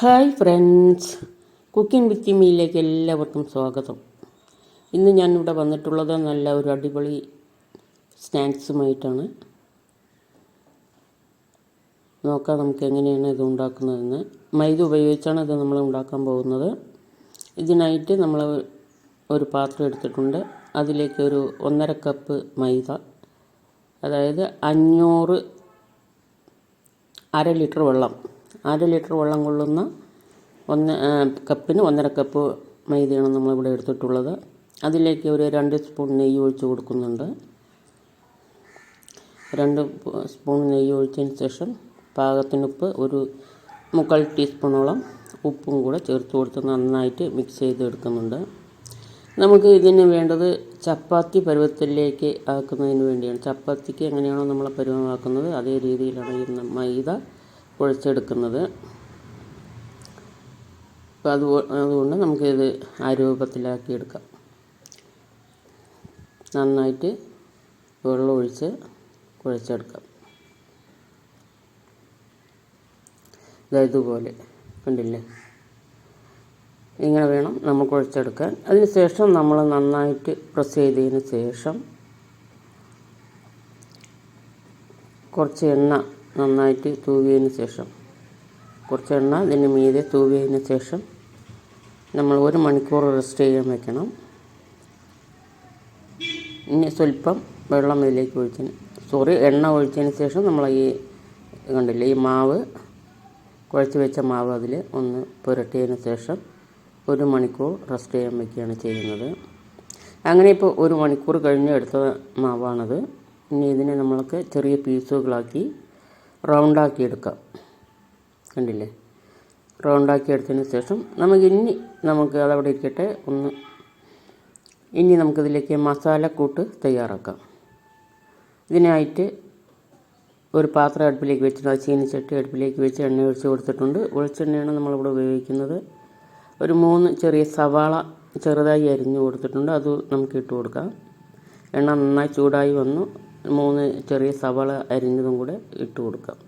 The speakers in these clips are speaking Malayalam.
Hi friends. കുക്കിംഗ് വിത്ത് മീയിലേക്ക് എല്ലാവർക്കും സ്വാഗതം. ഇന്ന് ഞാനിവിടെ വന്നിട്ടുള്ളത് നല്ല ഒരു അടിപൊളി സ്നാക്സുമായിട്ടാണ്. നോക്കാം നമുക്ക് എങ്ങനെയാണ് ഇത് ഉണ്ടാക്കുന്നതെന്ന്. മൈദ ഉപയോഗിച്ചാണ് ഇത് നമ്മൾ ഉണ്ടാക്കാൻ പോകുന്നത്. ഇതിനായിട്ട് നമ്മൾ ഒരു പാത്രം എടുത്തിട്ടുണ്ട്. അതിലേക്ക് ഒരു ഒന്നര കപ്പ് മൈദ. അതായത് അഞ്ഞൂറ് അര ലിറ്റർ വെള്ളം. അര ലിറ്റർ വെള്ളം കൊള്ളുന്ന ഒന്ന് കപ്പിന് ഒന്നര കപ്പ് മൈദയാണ് നമ്മളിവിടെ എടുത്തിട്ടുള്ളത്. അതിലേക്ക് ഒരു രണ്ട് സ്പൂൺ നെയ്യ് ഒഴിച്ച് കൊടുക്കുന്നുണ്ട്. രണ്ട് സ്പൂൺ നെയ്യ് ഒഴിച്ചതിന് ശേഷം പാകത്തിനുപ്പ് ഒരു മുക്കാൽ ടീസ്പൂണോളം ഉപ്പും കൂടെ ചേർത്ത് കൊടുത്ത് നന്നായിട്ട് മിക്സ് ചെയ്ത് എടുക്കുന്നുണ്ട് നമുക്ക് ഇതിന് വേണ്ടത് ചപ്പാത്തി പരുവത്തിലേക്ക് ആക്കുന്നതിന് വേണ്ടിയാണ്. ചപ്പാത്തിക്ക് എങ്ങനെയാണോ നമ്മൾ പരുവമാക്കുന്നത് അതേ രീതിയിലാണ് ഈ മൈദ കുഴച്ചെടുക്കുന്നത് അപ്പോൾ അത് അതുകൊണ്ട് നമുക്കിത് ആ രൂപത്തിലാക്കി എടുക്കാം നന്നായിട്ട് വെള്ളം ഒഴിച്ച് കുഴച്ചെടുക്കാം. ഇതുപോലെ കണ്ടില്ലേ? ഇങ്ങനെ വേണം നമ്മൾ കുഴച്ചെടുക്കാൻ. അതിനുശേഷം നമ്മൾ നന്നായിട്ട് പ്രസ് ചെയ്തതിന് ശേഷം കുറച്ച് എണ്ണ നന്നായിട്ട് തൂവിയതിന് ശേഷം കുറച്ച് എണ്ണ ഇതിന് മീതെ തൂവിയതിന് ശേഷം നമ്മൾ ഒരു മണിക്കൂർ റെസ്റ്റ് ചെയ്യാൻ വെക്കണം. ഇനി സ്വല്പം വെള്ളം ഇതിലേക്ക് ഒഴിച്ചതിന് സോറി എണ്ണ ഒഴിച്ചതിന് ശേഷം നമ്മൾ ഈ കണ്ടില്ലേ ഈ മാവ് കുഴച്ച് വെച്ച മാവ് അതിൽ ഒന്ന് പുരട്ടിയതിന് ശേഷം ഒരു മണിക്കൂർ റെസ്റ്റ് ചെയ്യാൻ വെക്കുകയാണ് ചെയ്യുന്നത്. അങ്ങനെ ഇപ്പോൾ ഒരു മണിക്കൂർ കഴിഞ്ഞ് എടുത്ത മാവാണത്. ഇനി ഇതിനെ നമ്മൾക്ക് ചെറിയ പീസുകളാക്കി റൗണ്ടാക്കി എടുക്കാം കണ്ടില്ലേ? റൗണ്ടാക്കി എടുത്തതിന് ശേഷം നമുക്ക് ഇനി നമുക്ക് അതവിടെ ഇരിക്കട്ടെ. ഒന്ന് ഇനി നമുക്കിതിലേക്ക് മസാലക്കൂട്ട് തയ്യാറാക്കാം. ഇതിനായിട്ട് ഒരു പാത്രം അടുപ്പിലേക്ക് വെച്ചിട്ടുണ്ട്. ചീനിച്ചട്ടി അടുപ്പിലേക്ക് വെച്ച് എണ്ണ ഒഴിച്ച് കൊടുത്തിട്ടുണ്ട്. വെളിച്ചെണ്ണയാണ് നമ്മളിവിടെ ഉപയോഗിക്കുന്നത്. ഒരു മൂന്ന് ചെറിയ സവാള ചെറുതായി അരിഞ്ഞു കൊടുത്തിട്ടുണ്ട്. അത് നമുക്ക് ഇട്ട് കൊടുക്കാം. എണ്ണ നന്നായി ചൂടായി വന്നു. മൂന്ന് ചെറിയ സവാള അരിഞ്ഞതും കൂടെ ഇട്ട് കൊടുക്കാം.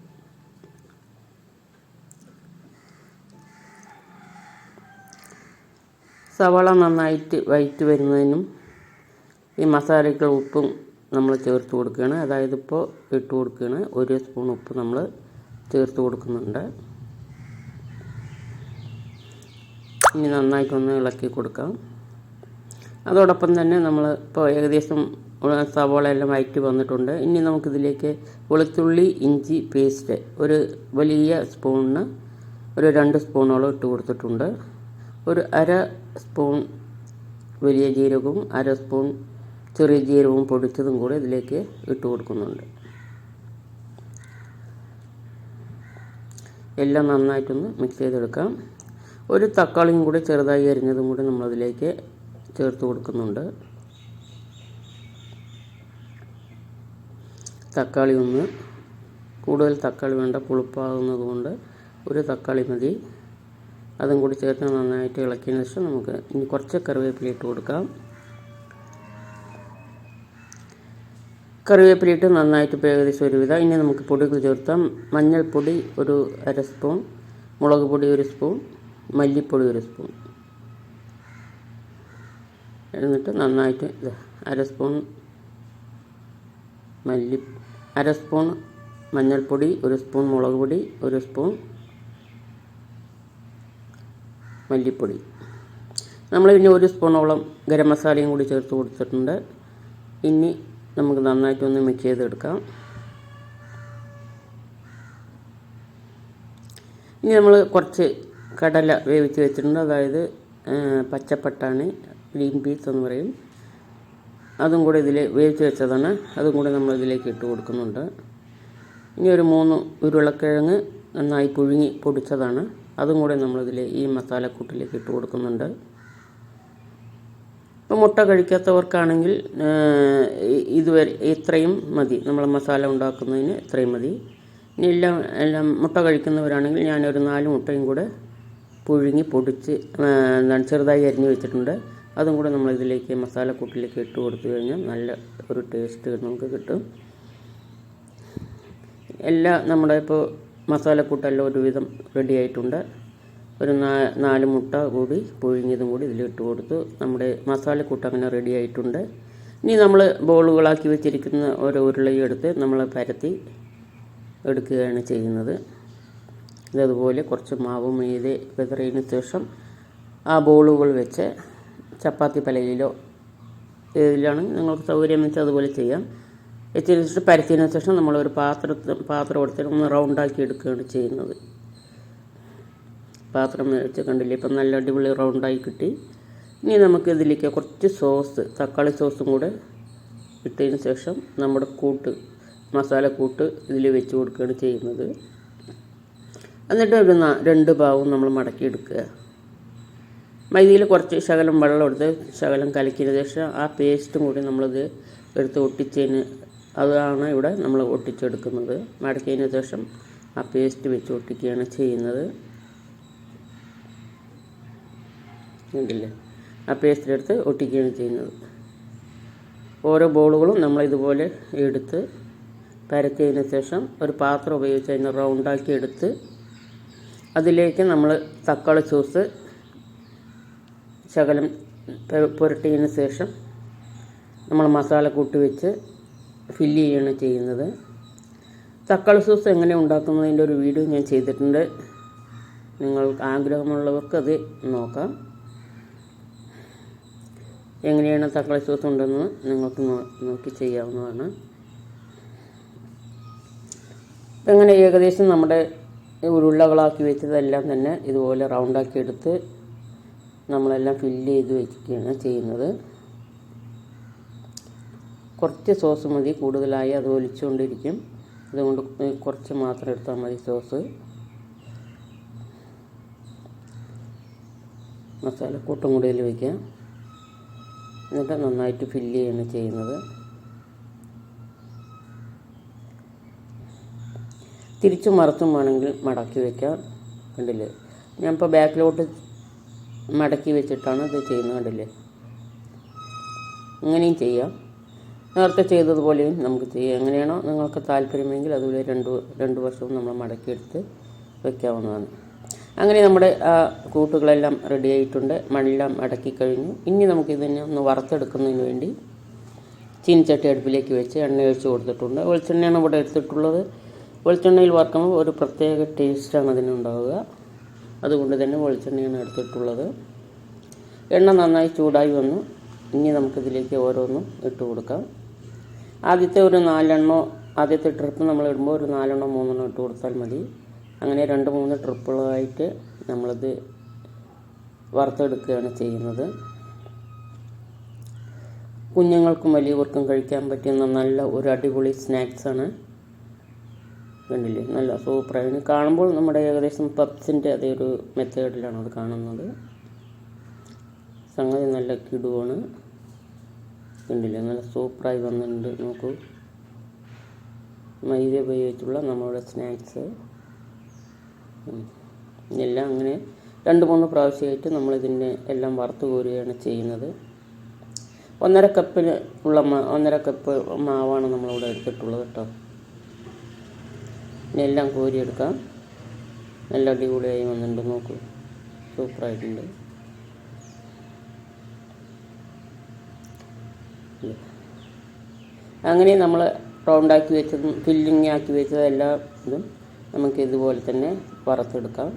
സവാള നന്നായിട്ട് വൈറ്റ് വരുന്നതിനും ഈ മസാലയ്ക്ക് ഉപ്പും നമ്മൾ ചേർത്ത് കൊടുക്കുകയാണ്. അതായത് ഇപ്പോൾ ഇട്ട് കൊടുക്കുകയാണ്. ഒരു സ്പൂൺ ഉപ്പ് നമ്മൾ ചേർത്ത് കൊടുക്കുന്നുണ്ട്. ഇനി നന്നായിട്ടൊന്ന് ഇളക്കി കൊടുക്കാം. അതോടൊപ്പം തന്നെ നമ്മൾ ഇപ്പോൾ ഏകദേശം സവാള എല്ലാം വഴറ്റി വന്നിട്ടുണ്ട്. ഇനി നമുക്കിതിലേക്ക് വെളുത്തുള്ളി ഇഞ്ചി പേസ്റ്റ് ഒരു വലിയ സ്പൂണിന് ഒരു രണ്ട് സ്പൂണോളം ഇട്ട് കൊടുത്തിട്ടുണ്ട്. ഒരു അര സ്പൂൺ വലിയ ജീരകവും അര സ്പൂൺ ചെറിയ ജീരകവും പൊടിച്ചതും കൂടി ഇതിലേക്ക് ഇട്ട് കൊടുക്കുന്നുണ്ട്. എല്ലാം നന്നായിട്ടൊന്ന് മിക്സ് ചെയ്തെടുക്കാം. ഒരു തക്കാളിയും കൂടി ചെറുതായി അരിഞ്ഞതും കൂടി നമ്മളതിലേക്ക് ചേർത്ത് കൊടുക്കുന്നുണ്ട്. തക്കാളി ഒന്ന്. കൂടുതൽ തക്കാളി വേണ്ട പുളിപ്പാകുന്നത് കൊണ്ട് ഒരു തക്കാളി മതി. അതും കൂടി ചേർത്ത് നന്നായിട്ട് ഇളക്കിയതിന് ശേഷം നമുക്ക് ഇനി കുറച്ച് കറിവേപ്പില ഇട്ട് കൊടുക്കാം. കറിവേപ്പില ഇട്ട് നന്നായിട്ട് ഏകദേശം ഒരുവിധം. ഇനി നമുക്ക് പൊടികൾ ചേർത്താം. മഞ്ഞൾപ്പൊടി ഒരു അര സ്പൂൺ മുളക് പൊടി ഒരു സ്പൂൺ മല്ലിപ്പൊടി ഒരു സ്പൂൺ. എന്നിട്ട് നന്നായിട്ട് അര സ്പൂൺ മല്ലി അര സ്പൂൺ മഞ്ഞൾപ്പൊടി ഒരു സ്പൂൺ മുളക് പൊടി ഒരു സ്പൂൺ മല്ലിപ്പൊടി. നമ്മൾ ഇനി ഒരു സ്പൂണോളം ഗരം മസാലയും കൂടി ചേർത്ത് കൊടുത്തിട്ടുണ്ട്. ഇനി നമുക്ക് നന്നായിട്ടൊന്ന് മിക്സ് ചെയ്തെടുക്കാം. ഇനി നമ്മൾ കുറച്ച് കടല വേവിച്ച് വെച്ചിട്ടുണ്ട്. അതായത് പച്ചപ്പട്ടാണി ഗ്രീൻ പീസ് എന്ന് പറയും. അതും കൂടെ ഇതിൽ വേവിച്ച് വെച്ചതാണ്. അതും കൂടെ നമ്മൾ ഇതിലേക്ക് ഇട്ട് കൊടുക്കുന്നുണ്ട്. ഇനി ഒരു മൂന്ന് ഉരുളക്കിഴങ്ങ് നന്നായി പുഴുങ്ങി പൊടിച്ചതാണ്. അതും കൂടെ നമ്മളിതിൽ ഈ മസാലക്കൂട്ടിലേക്ക് ഇട്ട് കൊടുക്കുന്നുണ്ട്. ഇപ്പോൾ മുട്ട കഴിക്കാത്തവർക്കാണെങ്കിൽ ഇതുവരെ ഇത്രയും മതി. നമ്മൾ മസാല ഉണ്ടാക്കുന്നതിന് ഇത്രയും മതി. ഇനി എല്ലാം എല്ലാം മുട്ട കഴിക്കുന്നവരാണെങ്കിൽ ഞാനൊരു നാല് മുട്ടയും കൂടെ പുഴുങ്ങി പൊടിച്ച് ചെറുതായി അരിഞ്ഞ് വെച്ചിട്ടുണ്ട്. അതും കൂടെ നമ്മൾ ഇതിലേക്ക് മസാലക്കൂട്ടിലേക്ക് ഇട്ട് കൊടുത്തു കഴിഞ്ഞാൽ നല്ല ഒരു ടേസ്റ്റ് നമുക്ക് കിട്ടും. എല്ലാ നമ്മുടെ ഇപ്പോൾ മസാലക്കൂട്ടെല്ലാം ഒരുവിധം റെഡി ആയിട്ടുണ്ട്. ഒരു നാല് മുട്ട കൂടി പുഴുങ്ങിയതും കൂടി ഇതിലിട്ട് കൊടുത്തു. നമ്മുടെ മസാലക്കൂട്ട് അങ്ങനെ റെഡി ആയിട്ടുണ്ട്. ഇനി നമ്മൾ ബോളുകളാക്കി വെച്ചിരിക്കുന്ന ഓരോ ഉരുളയും എടുത്ത് നമ്മൾ പരത്തി എടുക്കുകയാണ് ചെയ്യുന്നത്. ഇതതുപോലെ കുറച്ച് മാവ് മീതെ വിതറിയതിന് ശേഷം ആ ബോളുകൾ വെച്ച് ചപ്പാത്തി പലയിലോ ഏതിലാണ് നിങ്ങൾക്ക് സൗകര്യം വെച്ചാൽ അതുപോലെ ചെയ്യാം. വെച്ചതിന് വെച്ചിട്ട് പരത്തിയതിന് ശേഷം നമ്മളൊരു പാത്രത്തിൽ പാത്രം എടുത്തിട്ട് ഒന്ന് റൗണ്ടാക്കി എടുക്കുകയാണ് ചെയ്യുന്നത്. പാത്രം വെച്ച് കണ്ടില്ലേ ഇപ്പം നല്ല അടിപൊളി റൗണ്ടായി കിട്ടി. ഇനി നമുക്ക് ഇതിലേക്ക് കുറച്ച് സോസ് തക്കാളി സോസും കൂടെ ഇട്ടതിന് ശേഷം നമ്മുടെ കൂട്ട് മസാല കൂട്ട് ഇതിൽ വെച്ച് കൊടുക്കുകയാണ് ചെയ്യുന്നത്. എന്നിട്ട് ഒരു രണ്ട് ഭാഗവും നമ്മൾ മടക്കി എടുക്കുക. മൈദയിൽ കുറച്ച് ശകലം വെള്ളം എടുത്ത് ശകലം കലക്കിയതിന് ശേഷം ആ പേസ്റ്റും കൂടി നമ്മളിത് എടുത്ത് ഒട്ടിച്ചതിന് അതാണ് ഇവിടെ നമ്മൾ ഒട്ടിച്ചെടുക്കുന്നത്. മടക്കിയതിന് ശേഷം ആ പേസ്റ്റ് വെച്ച് ഒട്ടിക്കുകയാണ് ചെയ്യുന്നത്. ഉണ്ടല്ലേ ആ പേസ്റ്റിലെടുത്ത് ഒട്ടിക്കുകയാണ് ചെയ്യുന്നത്. ഓരോ ബോളുകളും നമ്മൾ ഇതുപോലെ എടുത്ത് പരത്തിയതിന് ശേഷം ഒരു പാത്രം ഉപയോഗിച്ച് അതിനെ റൗണ്ടാക്കി എടുത്ത് അതിലേക്ക് നമ്മൾ തക്കാളി സോസ് ശകലം പുരട്ടിയതിന് ശേഷം നമ്മൾ മസാല കൂട്ടി വെച്ച് ഫില്ല് ചെയ്യാണ് ചെയ്യുന്നത്. തക്കാളി സോസ് എങ്ങനെ ഉണ്ടാക്കുന്നതിന്റെ ഒരു വീഡിയോ ഞാൻ ചെയ്തിട്ടുണ്ട്. നിങ്ങൾക്ക് ആഗ്രഹമുള്ളവർക്ക് അത് നോക്കാം. എങ്ങനെയാണ് തക്കാളി സോസ് ഉണ്ടെന്ന് നിങ്ങൾക്ക് നോക്കി ചെയ്യാവുന്നതാണ്. എങ്ങനെ ഏകദേശം നമ്മുടെ ഉരുളകളാക്കി വെച്ചതെല്ലാം തന്നെ ഇതുപോലെ റൗണ്ടാക്കി എടുത്ത് നമ്മളെല്ലാം ഫില്ല് ചെയ്ത് വെക്കുകയാണ് ചെയ്യുന്നത്. കുറച്ച് സോസ് മതി കൂടുതലായി അത് ഒലിച്ചുകൊണ്ടിരിക്കും. അതുകൊണ്ട് കുറച്ച് മാത്രം എടുത്താൽ മതി സോസ് മസാലക്കൂട്ടും കൂടി കൂടുതൽ വയ്ക്കാം എന്നിട്ട് നന്നായിട്ട് ഫില്ല് ചെയ്യാണ് ചെയ്യുന്നത്. തിരിച്ചും മറത്തും വേണമെങ്കിൽ മടക്കി വയ്ക്കാം കണ്ടില്ലേ? ഞാനിപ്പോൾ ബാക്കിലോട്ട് മടക്കി വെച്ചിട്ടാണ് ഇത് ചെയ്യുന്നത് കണ്ടില്ലേ? അങ്ങനെയും ചെയ്യാം. നേരത്തെ ചെയ്തതുപോലെയും നമുക്ക് ചെയ്യാം. എങ്ങനെയാണോ നിങ്ങൾക്ക് താല്പര്യമെങ്കിൽ അതുപോലെ രണ്ട് രണ്ട് വർഷവും നമ്മൾ മടക്കിയെടുത്ത് വെക്കാവുന്നതാണ്. അങ്ങനെ നമ്മുടെ ആ കൂട്ടുകളെല്ലാം റെഡി ആയിട്ടുണ്ട്. മണ്ണെല്ലാം അടക്കി കഴിഞ്ഞു. ഇനി നമുക്ക് ഇതിനെ ഒന്ന് വറുത്തെടുക്കുന്നതിന് വേണ്ടി ചീനിച്ചട്ടി അടുപ്പിലേക്ക് വെച്ച് എണ്ണ ഒഴിച്ച് കൊടുത്തിട്ടുണ്ട്. വെളിച്ചെണ്ണയാണ് ഇവിടെ എടുത്തിട്ടുള്ളത്. വെളിച്ചെണ്ണയിൽ വറുക്കുമ്പോൾ ഒരു പ്രത്യേക ടേസ്റ്റാണ് അതിനുണ്ടാവുക. അതുകൊണ്ട് തന്നെ വെളിച്ചെണ്ണയാണ് എടുത്തിട്ടുള്ളത്. എണ്ണ നന്നായി ചൂടായി വന്നു. ഇനി നമുക്കിതിലേക്ക് ഓരോന്നും ഇട്ട് കൊടുക്കാം. ആദ്യത്തെ ഒരു നാലെണ്ണോ ആദ്യത്തെ ട്രിപ്പ് നമ്മൾ ഇടുമ്പോൾ ഒരു നാലെണ്ണോ മൂന്നെണ്ണോ ഇട്ട് കൊടുത്താൽ മതി. അങ്ങനെ രണ്ട് മൂന്ന് ട്രിപ്പുകളായിട്ട് നമ്മളിത് വറുത്തെടുക്കുകയാണ് ചെയ്യുന്നത്. കുഞ്ഞുങ്ങൾക്കും വലിയവർക്കും കഴിക്കാൻ പറ്റുന്ന നല്ല ഒരു അടിപൊളി സ്നാക്സാണ്. കണ്ടില്ലേ നല്ല സൂപ്പറായി കാണുമ്പോൾ നമ്മുടെ ഏകദേശം പപ്സിന്റെ അതേ ഒരു മെത്തേഡിലാണ് അത് കാണുന്നത്. സംഗതി നല്ല കിടുവാണ്. കണ്ടില്ലേ? നല്ല സൂപ്പറായി വന്നിട്ടുണ്ട്. നോക്കൂ. മൈദ ഉപയോഗിച്ചുള്ള നമ്മുടെ സ്നാക്സ്. എല്ലാം അങ്ങനെ രണ്ട് മൂന്ന് പ്രാവശ്യമായിട്ട് നമ്മളിതിന്റെ എല്ലാം വറുത്ത് കോരുകയാണ് ചെയ്യുന്നത്. ഒന്നര കപ്പിന് ഉള്ള ഒന്നര കപ്പ് മാവാണ് നമ്മളിവിടെ എടുത്തിട്ടുള്ളത് കേട്ടോ. എല്ലാം കോരിയെടുക്കാം. നല്ല അടിപൊളിയായി വന്നിട്ടുണ്ട് നോക്കൂ. സൂപ്പറായിട്ടുണ്ട്. അങ്ങനെ നമ്മൾ റൗണ്ടാക്കി വെച്ചതും ഫില്ലിങ് ആക്കി വെച്ചതും എല്ലാ ഇതും നമുക്ക് ഇതുപോലെ തന്നെ വറുത്തെടുക്കാം.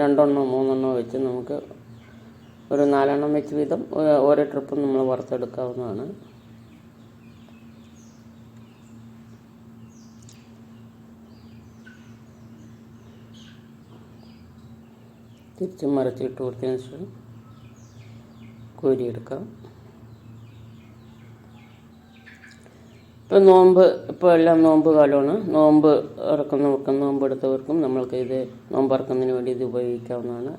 രണ്ടെണ്ണോ മൂന്നെണ്ണോ വെച്ച് നമുക്ക് ഒരു നാലെണ്ണം വെച്ച് വീതം ഓരോ ട്രിപ്പും നമ്മൾ വറുത്തെടുക്കാവുന്നതാണ്. തിരിച്ചും മറിച്ചിട്ട് കൊടുത്തതിന് ശേഷം കോരിയെടുക്കാം. ഇപ്പം നോമ്പ് ഇപ്പോൾ എല്ലാം നോമ്പ് കാലമാണ്. നോമ്പ് ഇറക്കുന്നവർക്കും നോമ്പ് എടുത്തവർക്കും നമ്മൾക്ക് ഇത് നോമ്പ് ഇറക്കുന്നതിന് വേണ്ടി ഇത് ഉപയോഗിക്കാവുന്നതാണ്.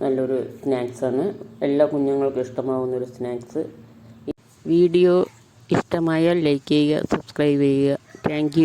നല്ലൊരു സ്നാക്സാണ് എല്ലാ കുഞ്ഞുങ്ങൾക്കും ഇഷ്ടമാവുന്ന ഒരു സ്നാക്സ് വീഡിയോ ഇഷ്ടമായാൽ ലൈക്ക് ചെയ്യുക സബ്സ്ക്രൈബ് ചെയ്യുക. താങ്ക്